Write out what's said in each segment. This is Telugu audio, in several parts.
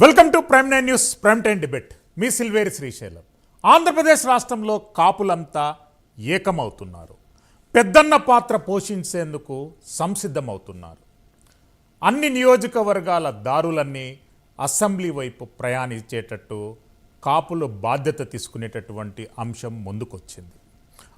Welcome to prime nine news prime time debate మీ సిల్వేరి శ్రీశైలం. ఆంధ్రప్రదేశ్ రాష్ట్రంలో కాపులంతా ఏకమవుతున్నారు. పెద్దన్న పాత్ర పోషించేందుకు సంసిద్ధమవుతున్నారు. అన్ని నియోజకవర్గాల దారులన్నీ అసెంబ్లీ వైపు ప్రయాణించేటట్టు కాపులు బాధ్యత తీసుకునేటటువంటి అంశం ముందుకొచ్చింది.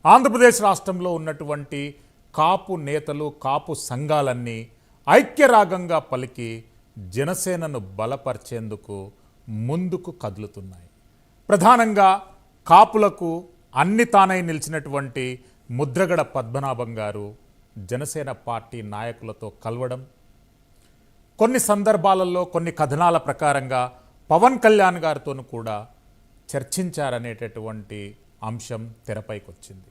ఆంధ్రప్రదేశ్ రాష్ట్రంలో ఉన్నటువంటి కాపు నేతలు కాపు సంఘాలన్నీ ఐక్యరాగంగా పలికి జనసేనను బలపరిచేందుకు ముందుకు కదులుతున్నాయి. ప్రధానంగా కాపులకు అన్ని తానై నిలిచినటువంటి ముద్రగడ పద్మనాభం గారు జనసేన పార్టీ నాయకులతో కలవడం కొన్ని సందర్భాలలో కొన్ని కథనాల ప్రకారంగా పవన్ కళ్యాణ్ గారితోనూ కూడా చర్చించారనేటటువంటి అంశం తెరపైకి వచ్చింది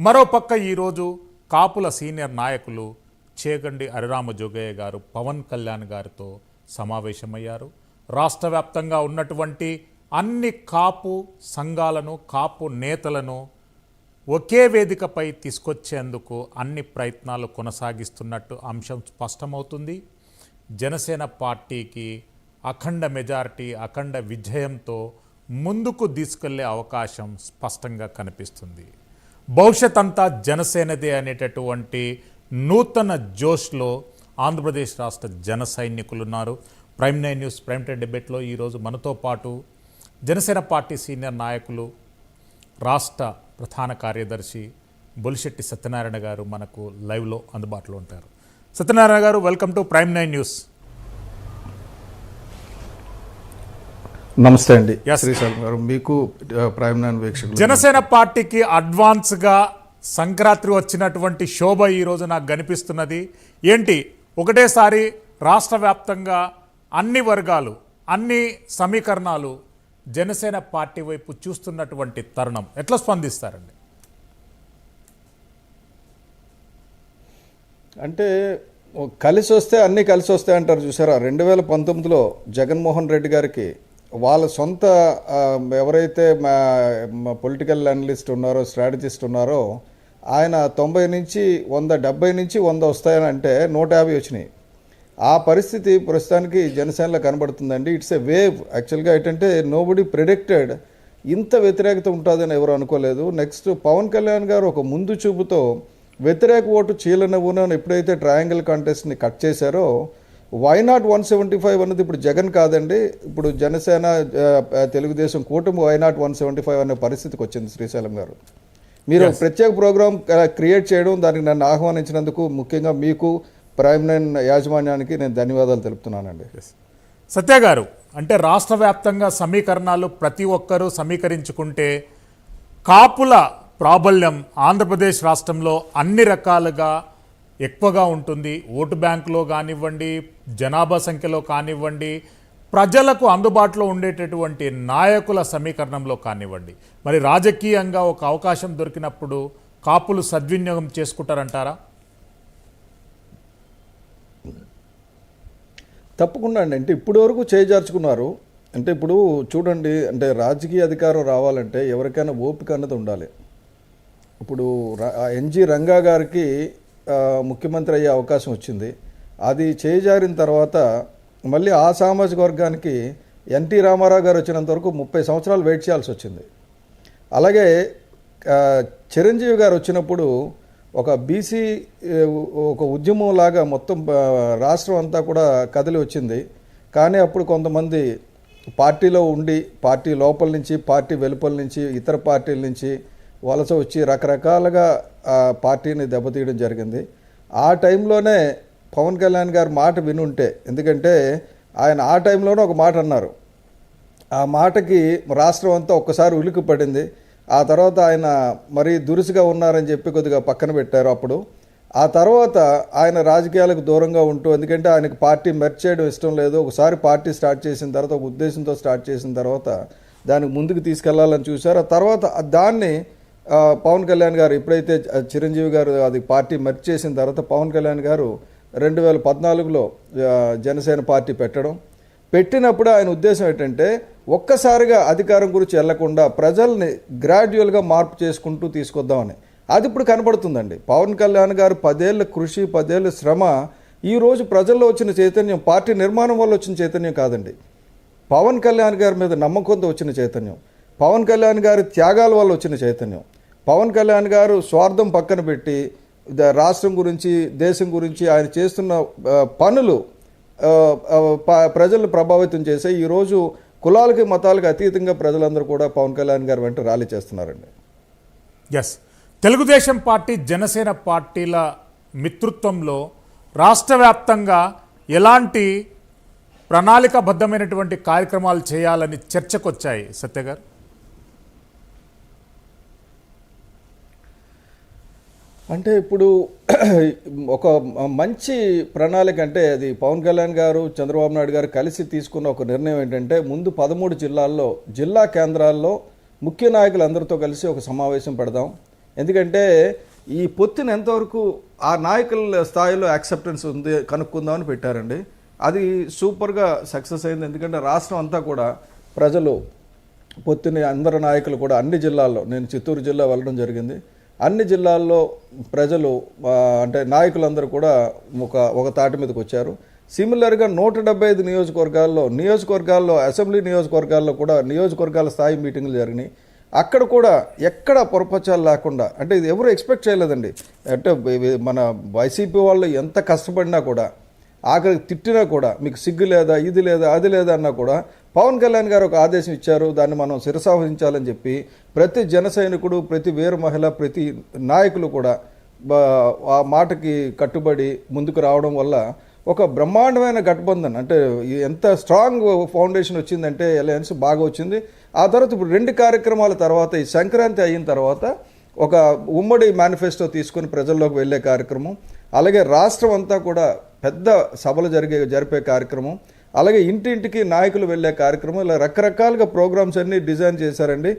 మరోపక్క ఈరోజు కాపుల సీనియర్ నాయకులు చేకండి అరిరామ జోగయ్య గారు పవన్ కళ్యాణ్ గారితో సమావేశమయ్యారు. రాష్ట్ర వ్యాప్తంగా ఉన్నటువంటి అన్ని కాపు సంఘాలను కాపు నేతలను ఒకే వేదికపై తీసుకొచ్చేందుకు అన్ని ప్రయత్నాలు కొనసాగిస్తున్నట్టు అంశం స్పష్టమవుతుంది. జనసేన పార్టీకి అఖండ మెజారిటీ అఖండ విజయంతో ముందుకు తీసుకెళ్ళే అవకాశం స్పష్టంగా కనిపిస్తుంది. భవిష్యత్ అంతా జనసేనదే అనేటటువంటి నూతన జోష్లో ఆంధ్రప్రదేశ్ రాష్ట్ర జన సైనికులు ఉన్నారు prime nine news prime time డిబేట్లో ఈరోజు మనతో పాటు జనసేన పార్టీ సీనియర్ నాయకులు రాష్ట్ర ప్రధాన కార్యదర్శి బొలిశెట్టి సత్యనారాయణ గారు మనకు లైవ్లో అందుబాటులో ఉంటారు. Satyanarayana garu welcome to prime nine news. నమస్తే అండి. శ్రీశైలం గారు మీకు ప్రైమ్ నైన్ వీక్షకులు. జనసేన పార్టీకి అడ్వాన్స్గా సంక్రాంతి వచ్చినటువంటి శోభ ఈరోజు నాకు కనిపిస్తున్నది. ఏంటి? ఒకటేసారి రాష్ట్ర వ్యాప్తంగా అన్ని వర్గాలు అన్ని సమీకరణాలు జనసేన పార్టీ వైపు చూస్తున్నటువంటి తరుణం ఎట్లా స్పందిస్తారండి? అంటే కలిసి వస్తే అన్నీ కలిసి వస్తాయి అంటారు చూసారా? రెండు వేల పంతొమ్మిదిలో జగన్మోహన్ రెడ్డి గారికి వాళ్ళ సొంత ఎవరైతే మా పొలిటికల్ అనలిస్ట్ ఉన్నారో స్ట్రాటజిస్ట్ ఉన్నారో ఆయన తొంభై నుంచి వంద డెబ్బై నుంచి వంద వస్తాయని అంటే నూట యాభై వచ్చినాయి. ఆ పరిస్థితి ప్రస్తుతానికి జనసేనలో కనబడుతుందండి. ఇట్స్ ఎ వేవ్ యాక్చువల్గా ఏంటంటే నోబడి ప్రిడిక్టెడ్ ఇంత వ్యతిరేకత ఉంటుందని ఎవరు అనుకోలేదు. నెక్స్ట్ పవన్ కళ్యాణ్ గారు ఒక ముందు చూపుతో వ్యతిరేక ఓటు చీలనవ్వును అని ఎప్పుడైతే ట్రయాంగిల్ కాంటెస్ట్ని కట్ చేశారో why not one seventy five అన్నది ఇప్పుడు జగన్ కాదండి. ఇప్పుడు జనసేన తెలుగుదేశం కూటమి why not one seventy five అనే పరిస్థితికి వచ్చింది శ్రీశైలం గారు. మీరు ప్రత్యేక ప్రోగ్రామ్ క్రియేట్ చేయడం దానికి నన్ను ఆహ్వానించినందుకు ముఖ్యంగా మీకు ప్రైమ్ నైన్ యాజమాన్యానికి నేను ధన్యవాదాలు తెలుపుతున్నానండి. సత్య గారు అంటే రాష్ట్ర వ్యాప్తంగా సమీకరణాలు ప్రతి ఒక్కరూ సమీకరించుకుంటే కాపుల ప్రాబల్యం ఆంధ్రప్రదేశ్ రాష్ట్రంలో అన్ని రకాలుగా ఎక్కువగా ఉంటుంది. ఓటు బ్యాంకులో కానివ్వండి జనాభా సంఖ్యలో కానివ్వండి ప్రజలకు అందుబాటులో ఉండేటటువంటి నాయకుల సమీకరణంలో కానివ్వండి. మరి రాజకీయంగా ఒక అవకాశం దొరికినప్పుడు కాపులు సద్వినియోగం చేసుకుంటారంటారా? తప్పకుండా అండి. అంటే ఇప్పటి వరకు చేజార్చుకున్నారు. అంటే ఇప్పుడు చూడండి అంటే రాజకీయ అధికారం రావాలంటే ఎవరికైనా ఓపిక అన్నది ఉండాలి. ఇప్పుడు ర- ఎన్జి రంగా గారికి ముఖ్యమంత్రి అయ్యే అవకాశం వచ్చింది. అది చేజారిన తర్వాత మళ్ళీ ఆ సామాజిక వర్గానికి ఎన్టీ రామారావు గారు వచ్చినంత వరకు ముప్పై సంవత్సరాలు వెయిట్ చేయాల్సి వచ్చింది. అలాగే చిరంజీవి గారు వచ్చినప్పుడు ఒక బీసీ ఒక ఉద్యమం లాగా మొత్తం రాష్ట్రం అంతా కూడా కదిలి వచ్చింది. కానీ అప్పుడు కొంతమంది పార్టీలో ఉండి పార్టీ లోపల నుంచి పార్టీ వెలుపల నుంచి ఇతర పార్టీల నుంచి వలస వచ్చి రకరకాలుగా పార్టీని దెబ్బతీయడం జరిగింది. ఆ టైంలోనే పవన్ కళ్యాణ్ గారు మాట వినుంటే ఎందుకంటే ఆయన ఆ టైంలోనే ఒక మాట అన్నారు. ఆ మాటకి రాష్ట్రం అంతా ఒక్కసారి ఉలికి పడింది. ఆ తర్వాత ఆయన మరీ దురుసుగా ఉన్నారని చెప్పి కొద్దిగా పక్కన పెట్టారు అప్పుడు. ఆ తర్వాత ఆయన రాజకీయాలకు దూరంగా ఉంటూ ఎందుకంటే ఆయనకు పార్టీ మెర్చ్ చేయడం ఇష్టం లేదు. ఒకసారి పార్టీ స్టార్ట్ చేసిన తర్వాత ఒక ఉద్దేశంతో స్టార్ట్ చేసిన తర్వాత దానికి ముందుకు తీసుకెళ్ళాలని చూశారు. ఆ తర్వాత దాన్ని పవన్ కళ్యాణ్ గారు ఎప్పుడైతే చిరంజీవి గారు అది పార్టీ మెర్చ్ చేసిన తర్వాత పవన్ కళ్యాణ్ గారు రెండు వేల పద్నాలుగులో జనసేన పార్టీ పెట్టడం. పెట్టినప్పుడు ఆయన ఉద్దేశం ఏంటంటే ఒక్కసారిగా అధికారం గురించి వెళ్ళకుండా ప్రజల్ని గ్రాడ్యువల్గా మార్పు చేసుకుంటూ తీసుకొద్దామని. అది ఇప్పుడు కనబడుతుందండి. పవన్ కళ్యాణ్ గారు పదేళ్ళ కృషి పదేళ్ళ శ్రమ ఈరోజు ప్రజల్లో వచ్చిన చైతన్యం పార్టీ నిర్మాణం వల్ల వచ్చిన చైతన్యం కాదండి. పవన్ కళ్యాణ్ గారి మీద నమ్మకంతో వచ్చిన చైతన్యం. పవన్ కళ్యాణ్ గారి త్యాగాల వల్ల వచ్చిన చైతన్యం. పవన్ కళ్యాణ్ గారు స్వార్థం పక్కన పెట్టి రాష్ట్రం గురించి దేశం గురించి ఆయన చేస్తున్న పనులు ప్రజలు ప్రజలను ప్రభావితం చేసే ఈరోజు కులాలకి మతాలకు అతీతంగా ప్రజలందరూ కూడా పవన్ కళ్యాణ్ గారి వెంట ర్యాలీ చేస్తున్నారండి. ఎస్ తెలుగుదేశం పార్టీ జనసేన పార్టీల మిత్రుత్వంలో రాష్ట్ర వ్యాప్తంగా ఎలాంటి ప్రణాళికాబద్ధమైనటువంటి కార్యక్రమాలు చేయాలని చర్చకొచ్చాయి సత్యగారు అంటే ఇప్పుడు ఒక మంచి ప్రణాళిక అంటే అది పవన్ కళ్యాణ్ గారు చంద్రబాబు నాయుడు గారు కలిసి తీసుకున్న ఒక నిర్ణయం ఏంటంటే ముందు పదమూడు జిల్లాల్లో జిల్లా కేంద్రాల్లో ముఖ్య నాయకులందరితో కలిసి ఒక సమావేశం పెడదాం. ఎందుకంటే ఈ పొత్తుని ఎంతవరకు ఆ నాయకుల స్థాయిలో యాక్సెప్టెన్స్ ఉంది కనుక్కుందామని పెట్టారండి. అది సూపర్గా సక్సెస్ అయింది. ఎందుకంటే రాష్ట్రం అంతా కూడా ప్రజలు పొత్తుని అందరు నాయకులు కూడా అన్ని జిల్లాల్లో నేను చిత్తూరు జిల్లా వెళ్ళడం జరిగింది. అన్ని జిల్లాల్లో ప్రజలు అంటే నాయకులందరూ కూడా ఒక ఒక తాటి మీదకి వచ్చారు. సిమిలర్గా నూట డెబ్బై ఐదు నియోజకవర్గాల్లో నియోజకవర్గాల్లో అసెంబ్లీ నియోజకవర్గాల్లో కూడా నియోజకవర్గాల స్థాయి మీటింగ్లు జరిగినాయి. అక్కడ కూడా ఎక్కడ పొరపచాలు లేకుండా అంటే ఇది ఎవరు ఎక్స్పెక్ట్ చేయలేదండి. అంటే మన వైసీపీ వాళ్ళు ఎంత కష్టపడినా కూడా ఆఖరికి తిట్టినా కూడా మీకు సిగ్గు లేదా ఇది లేదా అది లేదా అన్నా కూడా పవన్ కళ్యాణ్ గారు ఒక ఆదేశం ఇచ్చారు దాన్ని మనం శిరసావహించాలని చెప్పి ప్రతి జన సైనికుడు ప్రతి వీర మహిళ ప్రతి నాయకులు కూడా ఆ మాటకి కట్టుబడి ముందుకు రావడం వల్ల ఒక బ్రహ్మాండమైన గఠబంధన్ అంటే ఎంత స్ట్రాంగ్ ఫౌండేషన్ వచ్చిందంటే అలయన్స్ బాగా వచ్చింది. ఆ తర్వాత ఇప్పుడు రెండు కార్యక్రమాల తర్వాత ఈ సంక్రాంతి అయిన తర్వాత ఒక ఉమ్మడి మేనిఫెస్టో తీసుకొని ప్రజల్లోకి వెళ్ళే కార్యక్రమం అలాగే రాష్ట్రం అంతా కూడా పెద్ద సభలు జరిగే జరిపే కార్యక్రమం అలాగే ఇంటింటికి నాయకులు వెళ్ళే కార్యక్రమం ఇలా రకరకాలుగా ప్రోగ్రామ్స్ అన్నీ డిజైన్ చేశారండి.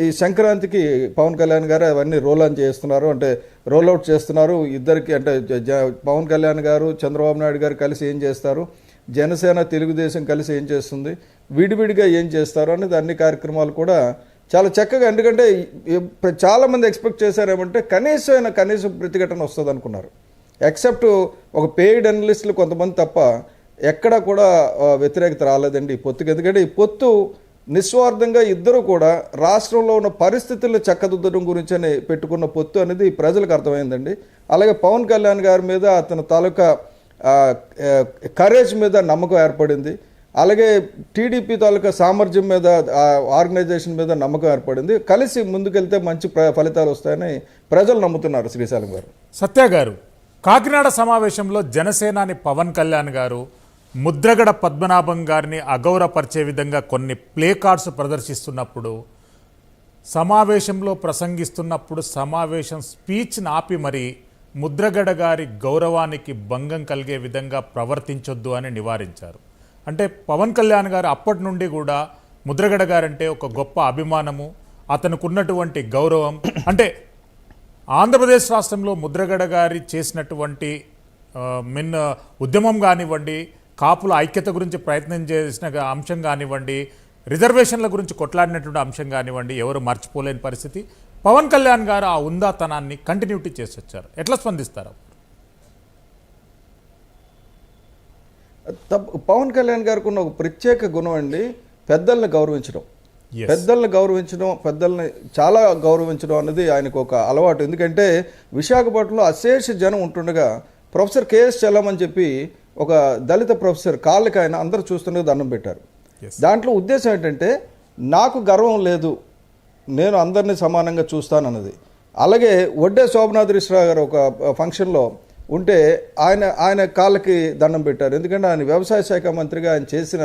ఈ సంక్రాంతికి పవన్ కళ్యాణ్ గారు అవన్నీ రోల్ ఆన్ చేస్తున్నారు అంటే రోల్ అవుట్ చేస్తున్నారు. ఇద్దరికి అంటే జ- పవన్ కళ్యాణ్ గారు చంద్రబాబు నాయుడు గారు కలిసి ఏం చేస్తారు? జనసేన తెలుగుదేశం కలిసి ఏం చేస్తుంది? విడివిడిగా ఏం చేస్తారు? అనేది అన్ని కార్యక్రమాలు కూడా చాలా చక్కగా ఎందుకంటే చాలామంది చాలా మంది ఎక్స్పెక్ట్ చేశారేమంటే కనీసమైన కనీసం ప్రతిఘటన వస్తుంది అనుకున్నారు ఎక్సెప్ట్ ఒక పెయిడ్ అనలిస్టులు కొంతమంది తప్ప ఎక్కడ కూడా వ్యతిరేకత రాలేదండి. ఈ పొత్తుకి. ఎందుకంటే ఈ పొత్తు నిస్వార్థంగా ఇద్దరు కూడా రాష్ట్రంలో ఉన్న పరిస్థితులను చక్కదిద్దడం గురించి అని పెట్టుకున్న పొత్తు అనేది ప్రజలకు అర్థమైందండి. అలాగే పవన్ కళ్యాణ్ గారి మీద అతని తాలూకా కరేజ్ మీద నమ్మకం ఏర్పడింది. అలాగే టీడీపీ తాలూకా సామర్థ్యం మీద ఆర్గనైజేషన్ మీద నమ్మకం ఏర్పడింది. కలిసి ముందుకెళ్తే మంచి ప్ర- ఫలితాలు వస్తాయని ప్రజలు నమ్ముతున్నారు శ్రీశైలం గారు. సత్య గారు కాకినాడ సమావేశంలో జనసేనాని పవన్ కళ్యాణ్ గారు ముద్రగడ పద్మనాభం గారిని అగౌరవపరిచే విధంగా కొన్ని ప్లే కార్డ్స్ ప్రదర్శిస్తున్నప్పుడు సమావేశంలో ప్రసంగిస్తున్నప్పుడు సమావేశం స్పీచ్ని ఆపి మరి ముద్రగడ గారి గౌరవానికి భంగం కలిగే విధంగా ప్రవర్తించొద్దు అని నివారించారు. అంటే పవన్ కళ్యాణ్ గారు అప్పటి నుండి కూడా ముద్రగడ గారంటే ఒక గొప్ప అభిమానము అతనుకున్నటువంటి గౌరవం అంటే ఆంధ్రప్రదేశ్ రాష్ట్రంలో ముద్రగడ గారి చేసినటువంటి మిన్ ఉద్యమం కానివ్వండి కాపుల ఐక్యత గురించి ప్రయత్నం చేసిన అంశం కానివ్వండి రిజర్వేషన్ల గురించి కొట్లాడినటువంటి అంశం కానివ్వండి ఎవరు మర్చిపోలేని పరిస్థితి. పవన్ కళ్యాణ్ గారు ఆ ఉందాతనాన్ని కంటిన్యూటీ చేసి వచ్చారు. ఎట్లా స్పందిస్తారు? పవన్ కళ్యాణ్ గారికి ఉన్న ఒక ప్రత్యేక గుణం అండి పెద్దల్ని గౌరవించడం. పెద్దల్ని గౌరవించడం పెద్దల్ని చాలా గౌరవించడం అనేది ఆయనకు ఒక అలవాటు. ఎందుకంటే విశాఖపట్నంలో అశేష జనం ఉంటుండగా ప్రొఫెసర్ కేఎస్ చల్లమని చెప్పి ఒక దళిత ప్రొఫెసర్ కాళ్ళకి ఆయన అందరూ చూస్తుండగా దండం పెట్టారు. దాంట్లో ఉద్దేశం ఏంటంటే నాకు గర్వం లేదు నేను అందరినీ సమానంగా చూస్తానన్నది. అలాగే వడ్డే శోభనాథరీశ్వరరావు గారు ఒక ఫంక్షన్లో ఉంటే ఆయన ఆయన కాళ్ళకి దండం పెట్టారు. ఎందుకంటే ఆయన వ్యవసాయ శాఖ మంత్రిగా ఆయన చేసిన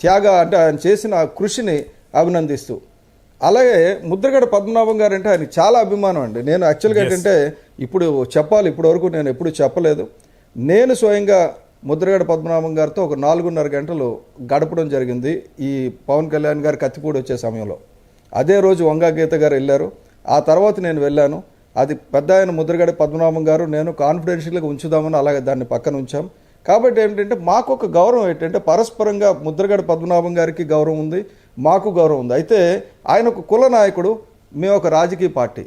త్యాగ అంటే ఆయన చేసిన కృషిని అభినందిస్తూ. అలాగే ముద్రగడ పద్మనాభం గారు అంటే ఆయన చాలా అభిమానం అండి. నేను యాక్చువల్గా ఏంటంటే ఇప్పుడు చెప్పాలి ఇప్పటి వరకు నేను ఎప్పుడు చెప్పలేదు. నేను స్వయంగా ముద్రగడ పద్మనాభం గారితో ఒక నాలుగున్నర గంటలు గడపడం జరిగింది. ఈ పవన్ కళ్యాణ్ గారు కత్తిపూడి వచ్చే సమయంలో. అదే రోజు వంగా గీత గారు వెళ్ళారు. ఆ తర్వాత నేను వెళ్ళాను. అది పెద్ద ఆయన ముద్రగడ పద్మనాభం గారు నేను కాన్ఫిడెన్షియల్గా ఉంచుదామని అలాగే దాన్ని పక్కన ఉంచాం. కాబట్టి ఏంటంటే మాకు ఒక గౌరవం ఏంటంటే పరస్పరంగా ముద్రగడ పద్మనాభం గారికి గౌరవం ఉంది మాకు గౌరవం ఉంది. అయితే ఆయన ఒక కుల నాయకుడు మేము ఒక రాజకీయ పార్టీ.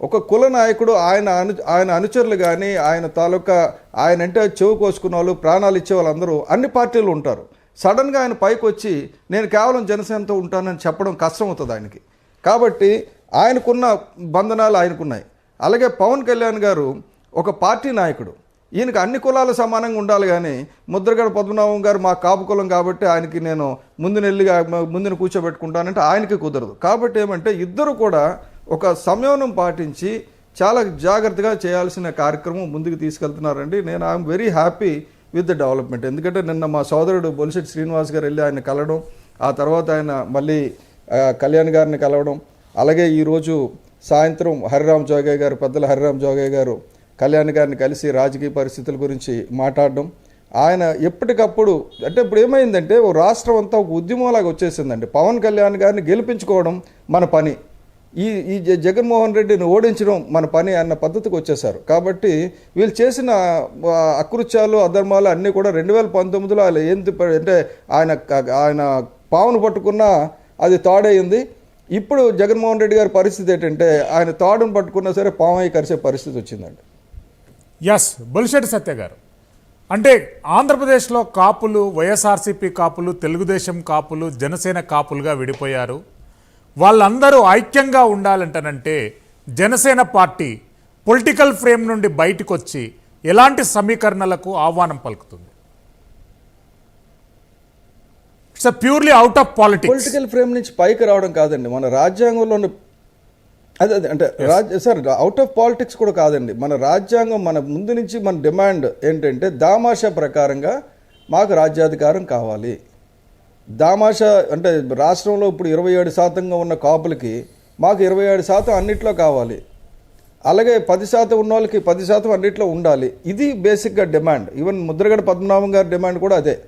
ఒక కుల నాయకుడు ఆయన అను ఆయన అనుచరులు కానీ ఆయన తాలూకా ఆయన అంటే చెవు కోసుకున్న వాళ్ళు ప్రాణాలు ఇచ్చే వాళ్ళందరూ అన్ని పార్టీలు ఉంటారు. సడన్గా ఆయన పైకి వచ్చి నేను కేవలం జనసేనతో ఉంటానని చెప్పడం కష్టం అవుతుంది ఆయనకి. కాబట్టి ఆయనకున్న బంధనాలు ఆయనకున్నాయి. అలాగే పవన్ కళ్యాణ్ గారు ఒక పార్టీ నాయకుడు. ఈయనకి అన్ని కులాలు సమానంగా ఉండాలి కానీ ముద్రగడ పద్మనాభం గారు మా కాపు కులం కాబట్టి ఆయనకి నేను ముందునెల్లిగా ముందున కూర్చోబెట్టుకుంటానంటే ఆయనకి కుదరదు. కాబట్టి ఏమంటే ఇద్దరు కూడా ఒక సంయమనం పాటించి చాలా జాగ్రత్తగా చేయాల్సిన కార్యక్రమం ముందుకు తీసుకెళ్తున్నారండి. నేను I'm very happy with the development. ఎందుకంటే నిన్న మా సోదరుడు బొలిశెట్టి శ్రీనివాస్ గారు వెళ్ళి ఆయన కలవడం ఆ తర్వాత ఆయన మళ్ళీ కళ్యాణ్ గారిని కలవడం అలాగే ఈరోజు సాయంత్రం హరిరామ్ జోగయ్య గారు పెద్దల హరిరామ్ జోగయ్య గారు కళ్యాణ్ గారిని కలిసి రాజకీయ పరిస్థితుల గురించి మాట్లాడడం. ఆయన ఎప్పటికప్పుడు అంటే ఇప్పుడు ఏమైందంటే ఓ రాష్ట్రం అంతా ఒక ఉద్యమంలాగా వచ్చేసిందండి. పవన్ కళ్యాణ్ గారిని గెలిపించుకోవడం మన పని. ఈ ఈ జ- జగన్మోహన్ రెడ్డిని ఓడించడం మన పని అన్న పద్ధతికి వచ్చేసారు కాబట్టి వీళ్ళు చేసిన అకృత్యాలు అధర్మాలు అన్నీ కూడా రెండు వేల పంతొమ్మిదిలో ఆయన ఏంటి అంటే ఆయన ఆయన పావును పట్టుకున్నా అది తాడయింది. ఇప్పుడు జగన్మోహన్ రెడ్డి గారి పరిస్థితి ఏంటంటే ఆయన తాడును పట్టుకున్నా సరే పావయ్య కరిసే పరిస్థితి వచ్చిందండి. ఎస్ బొలిశెట్టి సత్య గారు. అంటే ఆంధ్రప్రదేశ్లో కాపులు వైఎస్ఆర్సీపీ కాపులు తెలుగుదేశం కాపులు జనసేన కాపులుగా విడిపోయారు. వాళ్ళందరూ ఐక్యంగా ఉండాలంటనంటే జనసేన పార్టీ పొలిటికల్ ఫ్రేమ్ నుండి బయటకు వచ్చి ఎలాంటి సమీకరణలకు ఆహ్వానం పలుకుతుంది? It's purely out of politics political frame నుంచి పైకి రావడం కాదండి. మన రాజ్యాంగంలో అదే అదే అంటే రాజ్య సార్ అవుట్ ఆఫ్ పాలిటిక్స్ కూడా కాదండి. మన రాజ్యాంగం మన ముందు నుంచి మన డిమాండ్ ఏంటంటే దామాషా ప్రకారంగా మాకు రాజ్యాధికారం కావాలి. దామాషా అంటే రాష్ట్రంలో ఇప్పుడు ఇరవై ఏడు శాతంగా ఉన్న కాపులకి మాకు ఇరవై ఏడు శాతం అన్నిట్లో కావాలి. అలాగే పది శాతం ఉన్న వాళ్ళకి పది శాతం అన్నిట్లో ఉండాలి. ఇది బేసిక్గా డిమాండ్ ఈవెన్ ముద్రగడ పద్మనాభం గారి డిమాండ్ కూడా అదే.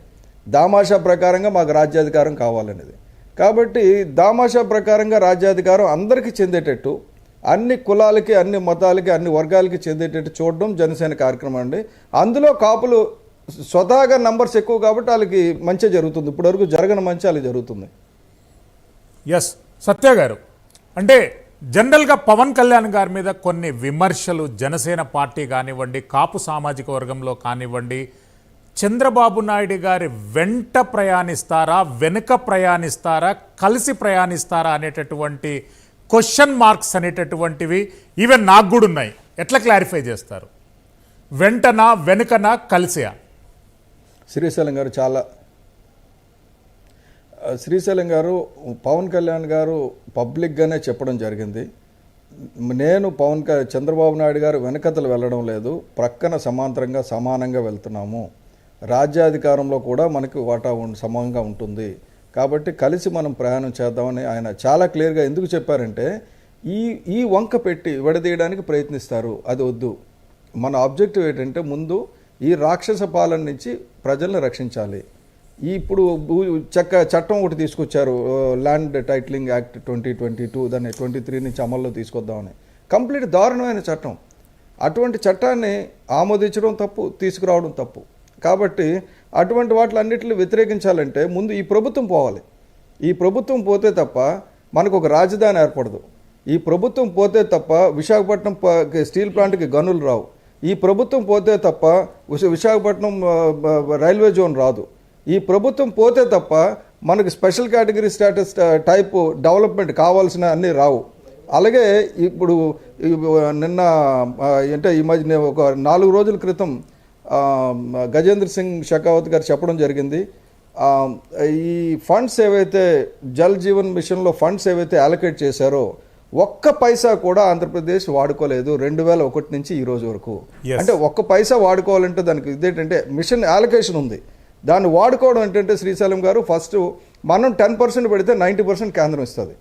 దామాషా ప్రకారంగా మాకు రాజ్యాధికారం కావాలనేది. కాబట్టి దామాషా ప్రకారంగా రాజ్యాధికారం అందరికీ చెందేటట్టు అన్ని కులాలకి అన్ని మతాలకి అన్ని వర్గాలకి చెందేటట్టు చూడడం జనసేన కార్యక్రమం అండి. అందులో కాపులు స్వతహాగా నంబర్స్ ఎక్కువ కాబట్టి వాళ్ళకి మంచి జరుగుతుంది. ఇప్పటివరకు జరగని మంచి వాళ్ళకి జరుగుతుంది. ఎస్ సత్య గారు. అంటే జనరల్గా పవన్ కళ్యాణ్ గారి మీద కొన్ని విమర్శలు జనసేన పార్టీ కానివ్వండి కాపు సామాజిక వర్గంలో కానివ్వండి చంద్రబాబు నాయుడు గారి వెంట ప్రయాణిస్తారా వెనుక ప్రయాణిస్తారా కలిసి ప్రయాణిస్తారా అనేటటువంటి క్వశ్చన్ మార్క్స్ అనేటటువంటివి ఈవెన్ నాకు కూడా ఉన్నాయి. ఎట్లా క్లారిఫై చేస్తారు? వెంటనా వెనుకనా కలిసియా? శ్రీశైలం గారు చాలా శ్రీశైలం గారు పవన్ కళ్యాణ్ గారు పబ్లిక్గానే చెప్పడం జరిగింది. నేను పవన్ చంద్రబాబు నాయుడు గారు వెనకతలు వెళ్ళడం లేదు. ప్రక్కన సమాంతరంగా సమానంగా వెళ్తున్నాము. రాజ్యాధికారంలో కూడా మనకి వాటా ఉం- ఉంటుంది. కాబట్టి కలిసి మనం ప్రయాణం చేద్దామని ఆయన చాలా క్లియర్గా ఎందుకు చెప్పారంటే ఈ ఈ వంక పెట్టి విడదీయడానికి ప్రయత్నిస్తారు. అది వద్దు. మన ఆబ్జెక్టివ్ ఏంటంటే ముందు ఈ రాక్షస పాలన నుంచి ప్రజల్ని రక్షించాలి. ఇప్పుడు చక్క చట్టం ఒకటి తీసుకొచ్చారు land titling act twenty twenty two దాన్ని ట్వంటీ త్రీ నుంచి అమల్లో తీసుకొద్దామని. కంప్లీట్ దారుణమైన చట్టం. అటువంటి చట్టాన్ని ఆమోదించడం తప్పు తీసుకురావడం తప్పు. కాబట్టి అటువంటి వాటిలన్నింటిని వ్యతిరేకించాలంటే ముందు ఈ ప్రభుత్వం పోవాలి. ఈ ప్రభుత్వం పోతే తప్ప మనకు ఒక రాజధాని ఏర్పడదు. ఈ ప్రభుత్వం పోతే తప్ప విశాఖపట్నం స్టీల్ ప్లాంట్కి గనులు రావు. ఈ ప్రభుత్వం పోతే తప్ప విశాఖపట్నం రైల్వే జోన్ రాదు. ఈ ప్రభుత్వం పోతే తప్ప మనకు special category status type development కావాల్సిన అన్నీ రావు. అలాగే ఇప్పుడు నిన్న అంటే ఈ మధ్య ఒక నాలుగు రోజుల క్రితం గజేంద్ర సింగ్ షెకావత్ గారు చెప్పడం జరిగింది. ఈ ఫండ్స్ ఏవైతే జల్ జీవన్ మిషన్లో ఫండ్స్ ఏవైతే అలొకేట్ చేశారో ఒక్క పైసా కూడా ఆంధ్రప్రదేశ్ వాడుకోలేదు రెండు వేల ఒకటి నుంచి ఈ రోజు వరకు. అంటే ఒక్క పైసా వాడుకోవాలంటే దానికి ఇదేంటంటే మిషన్ అలొకేషన్ ఉంది. దాన్ని వాడుకోవడం ఏంటంటే శ్రీశైలం గారు ఫస్ట్ మనం టెన్ పర్సెంట్ పెడితే నైంటీ పర్సెంట్ కేంద్రం ఇస్తుంది.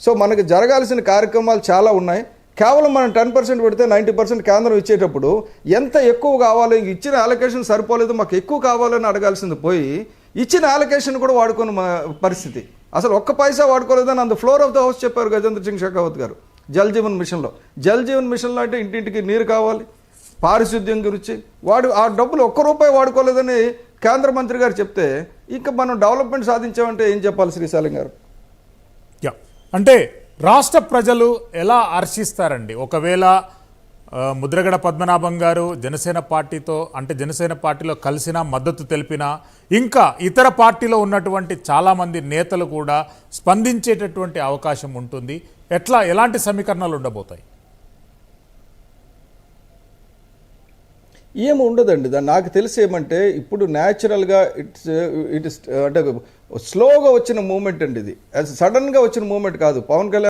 సో మనకి జరగాల్సిన కార్యక్రమాలు చాలా ఉన్నాయి. కేవలం మనం టెన్ పర్సెంట్ పెడితే నైంటీ పర్సెంట్ కేంద్రం ఇచ్చేటప్పుడు ఎంత ఎక్కువ కావాలో ఇంక ఇచ్చిన అలొకేషన్ సరిపోలేదు మాకు ఎక్కువ కావాలని అడగాల్సింది పోయి ఇచ్చిన అలొకేషన్ కూడా వాడుకున్న మా పరిస్థితి. అసలు ఒక్క పైసా వాడుకోలేదని అంత ఫ్లోర్ ఆఫ్ ద హౌస్ చెప్పారు గజేంద్ర సింగ్ షెకావత్ గారు జల్ జీవన్ మిషన్లో. జల్ జీవన్ మిషన్లో అంటే ఇంటింటికి నీరు కావాలి పారిశుద్ధ్యం గురించి. వాడు ఆ డబ్బులు ఒక్క రూపాయి వాడుకోలేదని కేంద్ర మంత్రి గారు చెప్తే ఇంకా మనం డెవలప్మెంట్ సాధించామంటే ఏం చెప్పాలి శ్రీశైలం గారు? యా. అంటే రాష్ట్ర ప్రజలు ఎలా హర్షిస్తారండి ఒకవేళ ముద్రగడ పద్మనాభం గారు జనసేన పార్టీతో అంటే జనసేన పార్టీలో కలిసిన మద్దతు తెలిపిన ఇంకా ఇతర పార్టీలో ఉన్నటువంటి చాలామంది నేతలు కూడా స్పందించేటటువంటి అవకాశం ఉంటుంది. ఎట్లా ఎలాంటి సమీకరణాలు ఉండబోతాయి? ఏమి ఉండదండి. దాన్ని నాకు తెలిసి ఏమంటే ఇప్పుడు న్యాచురల్గా ఇట్స్ ఇట్ ఇస్ అంటే స్లోగా వచ్చిన మూమెంట్ అండి ఇది. సడన్గా వచ్చిన మూమెంట్ కాదు. పవన్ కళ్యాణ్